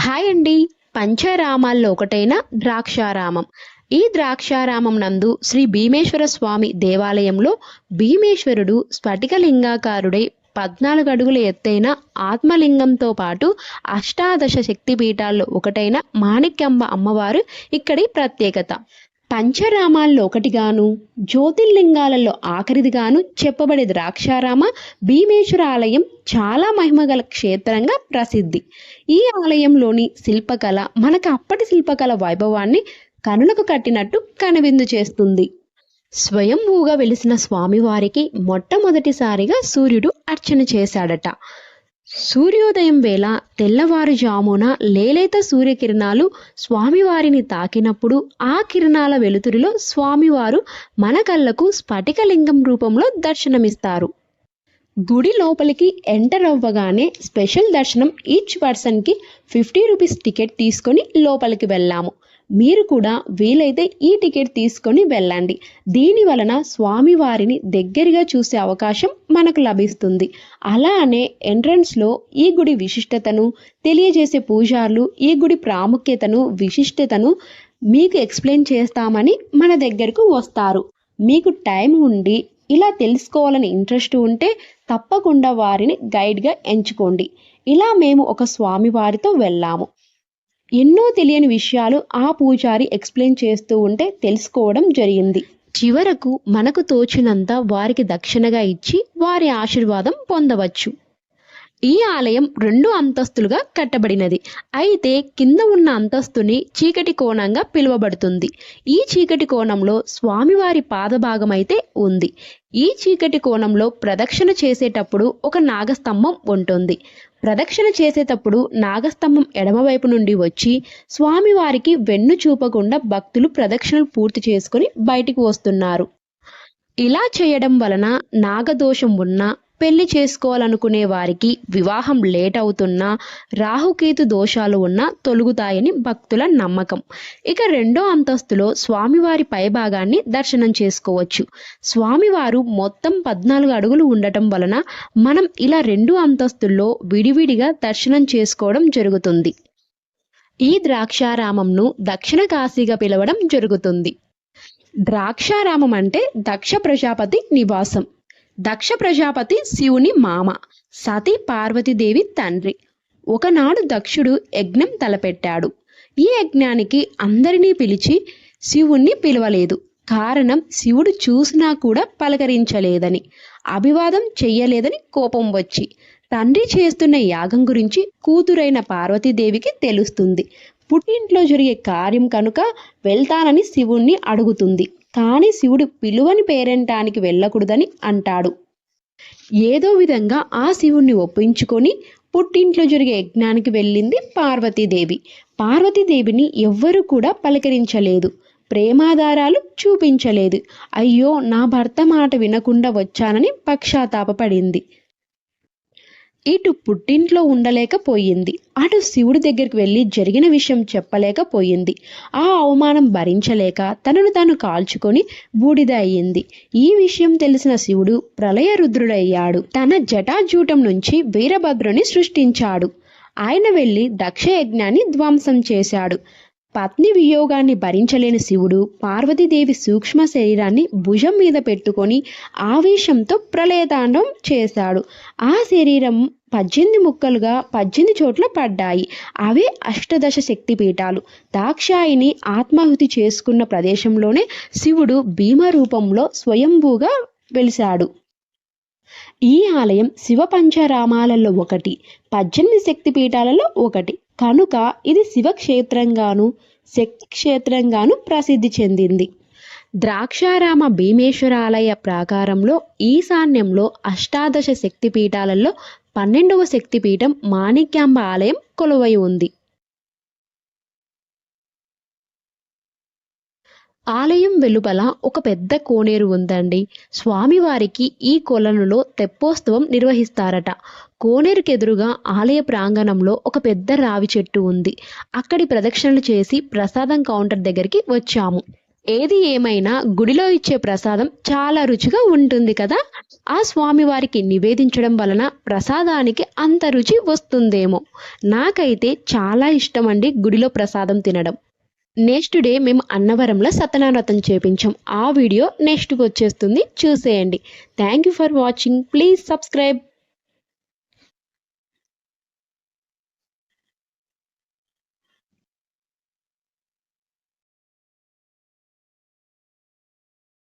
Hi అండి. పంచరామాల్లో ఒకటైన ద్రాక్షారామం. ఈ ద్రాక్షారామం నందు శ్రీ భీమేశ్వర స్వామి దేవాలయంలో భీమేశ్వరుడు స్ఫటికలింగాకారుడై పద్నాలుగు అడుగుల ఎత్తైన ఆత్మలింగంతో పాటు అష్టాదశ శక్తిపీఠాల్లో ఒకటైన మాణిక్యంబ అమ్మవారు ఇక్కడి ప్రత్యేకత. పంచరామాల్లో ఒకటిగాను జ్యోతిర్లింగాలలో ఆఖరిదిగాను చెప్పబడే ద్రాక్షారామ భీమేశ్వర ఆలయం చాలా మహిమగల క్షేత్రంగా ప్రసిద్ధి. ఈ ఆలయంలోని శిల్పకళ మనకు అప్పటి శిల్పకళ వైభవాన్ని కనులకు కట్టినట్టు కనువిందు చేస్తుంది. స్వయంభూగా వెలిసిన స్వామివారికి మొట్టమొదటిసారిగా సూర్యుడు అర్చన చేశాడట. సూర్యోదయం వేళ తెల్లవారుజామున లేలేత సూర్యకిరణాలు స్వామివారిని తాకినప్పుడు ఆ కిరణాల వెలుతురిలో స్వామివారు మన కళ్ళకు స్ఫటికలింగం రూపంలో దర్శనమిస్తారు. గుడి లోపలికి ఎంటర్ అవ్వగానే స్పెషల్ దర్శనం ఈచ్ పర్సన్కి ఫిఫ్టీ రూపీస్ టికెట్ తీసుకొని లోపలికి వెళ్ళాము. మీరు కూడా వీలైతే ఈ టికెట్ తీసుకొని వెళ్ళండి. దీని వలన స్వామివారిని దగ్గరగా చూసే అవకాశం మనకు లభిస్తుంది. అలానే ఎంట్రన్స్లో ఈ గుడి విశిష్టతను తెలియజేసే పూజారులు ఈ గుడి ప్రాముఖ్యతను విశిష్టతను మీకు ఎక్స్ప్లెయిన్ చేస్తామని మన దగ్గరకు వస్తారు. మీకు టైం ఉండి ఇలా తెలుసుకోవాలని ఇంట్రెస్ట్ ఉంటే తప్పకుండా వారిని గైడ్గా ఎంచుకోండి. ఇలా మేము ఒక స్వామి వారితో వెళ్ళాము. ఎన్నో తెలియని విషయాలు ఆ పూజారి ఎక్స్ప్లెయిన్ చేస్తూ ఉంటే తెలుసుకోవడం జరిగింది. చివరకు మనకు తోచినంత వారికి దక్షిణగా ఇచ్చి వారి ఆశీర్వాదం పొందవచ్చు. ఈ ఆలయం రెండు అంతస్తులుగా కట్టబడినది. అయితే కింద ఉన్న అంతస్తుని చీకటి కోణంగా పిలువబడుతుంది. ఈ చీకటి కోణంలో స్వామివారి పాదభాగం అయితే ఉంది. ఈ చీకటి కోణంలో ప్రదక్షిణ చేసేటప్పుడు ఒక నాగస్తంభం ఉంటుంది. ప్రదక్షిణ చేసేటప్పుడు నాగస్తంభం ఎడమవైపు నుండి వచ్చి స్వామివారికి వెన్ను చూపకుండా భక్తులు ప్రదక్షిణలు పూర్తి చేసుకొని బయటికి వస్తున్నారు. ఇలా చేయడం వలన నాగదోషం ఉన్నా పెళ్ళి చేసుకోవాలనుకునే వారికి వివాహం లేట్ అవుతున్నా రాహుకేతు దోషాలు ఉన్నా తొలుగుతాయని భక్తుల నమ్మకం. ఇక రెండో అంతస్తులో స్వామివారి పైభాగాన్ని దర్శనం చేసుకోవచ్చు. స్వామివారు మొత్తం పద్నాలుగు అడుగులు ఉండటం వలన మనం ఇలా రెండు అంతస్తుల్లో విడివిడిగా దర్శనం చేసుకోవడం జరుగుతుంది. ఈ ద్రాక్షారామంను దక్షిణ కాశీగా పిలవడం జరుగుతుంది. ద్రాక్షారామం అంటే దక్ష ప్రజాపతి నివాసం. దక్ష ప్రజాపతి శివుని మామ సతీ పార్వతీదేవి తండ్రి. ఒకనాడు దక్షుడు యజ్ఞం తలపెట్టాడు. ఈ యజ్ఞానికి అందరినీ పిలిచి శివుణ్ణి పిలవలేదు. కారణం శివుడు చూసినా కూడా పలకరించలేదని అభివాదం చెయ్యలేదని కోపం వచ్చి తండ్రి చేస్తున్న యాగం గురించి కూతురైన పార్వతీదేవికి తెలుస్తుంది. పుట్టింట్లో జరిగే కార్యం కనుక వెళ్తానని శివుణ్ణి అడుగుతుంది. కానీ శివుడు పిలువని పేరెంటానికి వెళ్ళకూడదని అంటాడు. ఏదో విధంగా ఆ శివుణ్ణి ఒప్పించుకొని పుట్టింట్లో జరిగే యజ్ఞానికి వెళ్ళింది పార్వతీదేవి. పార్వతీదేవిని ఎవ్వరూ కూడా పలకరించలేదు. ప్రేమాధారాలు చూపించలేదు. అయ్యో నా భర్త మాట వినకుండా వచ్చానని పక్షాతాపపడింది ఇటు పుట్టింట్లో ఉండలేకపోయింది. అటు శివుడి దగ్గరికి వెళ్ళి జరిగిన విషయం చెప్పలేకపోయింది. ఆ అవమానం భరించలేక తనను తాను కాల్చుకొని బూడిద అయ్యింది. ఈ విషయం తెలిసిన శివుడు ప్రళయ రుద్రుడయ్యాడు. తన జటాజూటం నుంచి వీరభద్రుని సృష్టించాడు. ఆయన వెళ్ళి దక్ష యజ్ఞాన్ని ధ్వంసం చేశాడు. పత్ని వియోగాన్ని భరించలేని శివుడు పార్వతీదేవి సూక్ష్మ శరీరాన్ని భుజం మీద పెట్టుకొని ఆవేశంతో ప్రళయతాండం చేశాడు. ఆ శరీరం పద్దెనిమిది ముక్కలుగా పద్దెనిమిది చోట్ల పడ్డాయి. అవే అష్టదశ శక్తి పీఠాలు దాక్షాయిని ఆత్మాహుతి చేసుకున్న ప్రదేశంలోనే శివుడు భీమ రూపంలో స్వయంభూగా వెలిశాడు. ఈ ఆలయం శివ పంచరామాలలో ఒకటి పద్దెనిమిది శక్తి పీఠాలలో ఒకటి. కనుక ఇది శివక్షేత్రంగాను శక్తిక్షేత్రంగాను ప్రసిద్ధి చెందింది. ద్రాక్షారామ భీమేశ్వర ఆలయ ప్రాకారంలో ఈశాన్యంలో అష్టాదశ శక్తిపీఠాలలో పన్నెండవ శక్తిపీఠం మాణిక్యాంబ ఆలయం కొలువై ఉంది. ఆలయం వెలుపల ఒక పెద్ద కోనేరు ఉందండి. స్వామివారికి ఈ కొలనులో తెప్పోత్సవం నిర్వహిస్తారట. కోనేరుకెదురుగా ఆలయ ప్రాంగణంలో ఒక పెద్ద రావి చెట్టు ఉంది. అక్కడి ప్రదక్షిణలు చేసి ప్రసాదం కౌంటర్ దగ్గరికి వచ్చాము. ఏది ఏమైనా గుడిలో ఇచ్చే ప్రసాదం చాలా రుచిగా ఉంటుంది కదా? ఆ స్వామివారికి నివేదించడం వలన ప్రసాదానికి అంత రుచి వస్తుందేమో. నాకైతే చాలా ఇష్టం అండి గుడిలో ప్రసాదం తినడం. నెక్స్ట్ డే మేము అన్నవరంలో సత్యనారాయణ చేపించాం. ఆ వీడియో నెక్స్ట్కి వచ్చేస్తుంది. చూసేయండి. Thank you for watching please subscribe